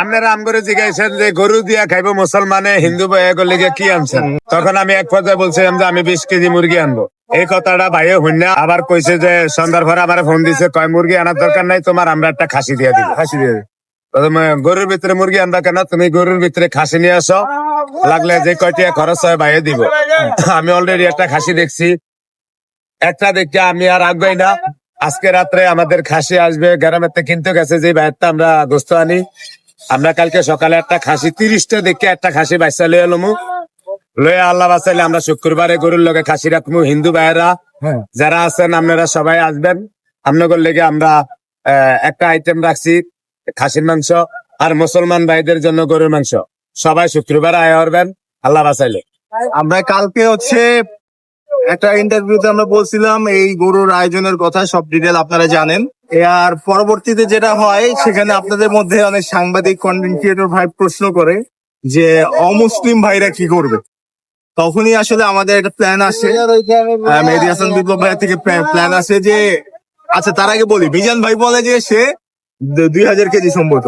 আপনারা আম করে জিজ্ঞাসেন যে গরু দিয়া খাইবো মুসলমানে হিন্দু ভাইয়া করলে কি আনছেন? তখন আমি এক পর্যায়ে বলছিলাম যে আমি বিশ কেজি মুরগি আনব। এই কথাটা ভাইয়ে হইনা আবার কইছে যে সন্ধ্যার পরে আমার ফোন দিছে কয় মুরগি আনার দরকার নাই তোমার আমরা একটা খাসি দিয়ে দিব। খাসি দিয়ে গরুর ভিতরে মুরগি আনবা কেন? তুমি গরুর ভিতরে খাসি নিয়ে আসো। লাগলে যে কয়টি খরচ হয় ভাইয়ে দিব। আমি অলরেডি একটা খাসি দেখছি। একটা দেখে আমি আর আগ্রহী না। আজকে রাত্রে আমাদের খাসি আসবে গ্রামের কিনতে গেছে যে বাইরটা আমরা গোস্ত আনি। আমরা কালকে সকালে একটা খাসি তিরিশটা দেখে একটা খাসি বাইসা লয়ে এলাম লয়ে আল্লাহ বাঁচাইলে আমরা শুক্রবারে গরুর লগে খাসি রাখব হিন্দু ভাইয়েরা যারা আছেন আপনারা সবাই আসবেন। আপনাদের লেগে আমরা একটা আইটেম রাখছি খাসির মাংস আর মুসলমান ভাইদের জন্য গরুর মাংস। সবাই শুক্রবার আয় করবেন আল্লাহ বাঁচাইলে। আমরা কালকে হচ্ছে একটা ইন্টারভিউতে আমরা বলছিলাম এই গরুর আয়োজনের কথা সব ডিটেল আপনারা জানেন। আর পরবর্তীতে যেটা হয়, সেখানে আপনাদের মধ্যে অনেক সাংবাদিক কন্টেন্ট ক্রিয়েটর ভাই প্রশ্ন করে যে, অমুসলিম ভাইরা কি করবে? তখনই আসলে আমাদের একটা প্ল্যান আসে। মেহেদি হাসান বিপ্লব ভাইয়ের থেকে প্ল্যান আসে যে আচ্ছা তার আগে বলি, মিজান ভাই বলে যে সে দুই হাজার কেজি সম্ভবত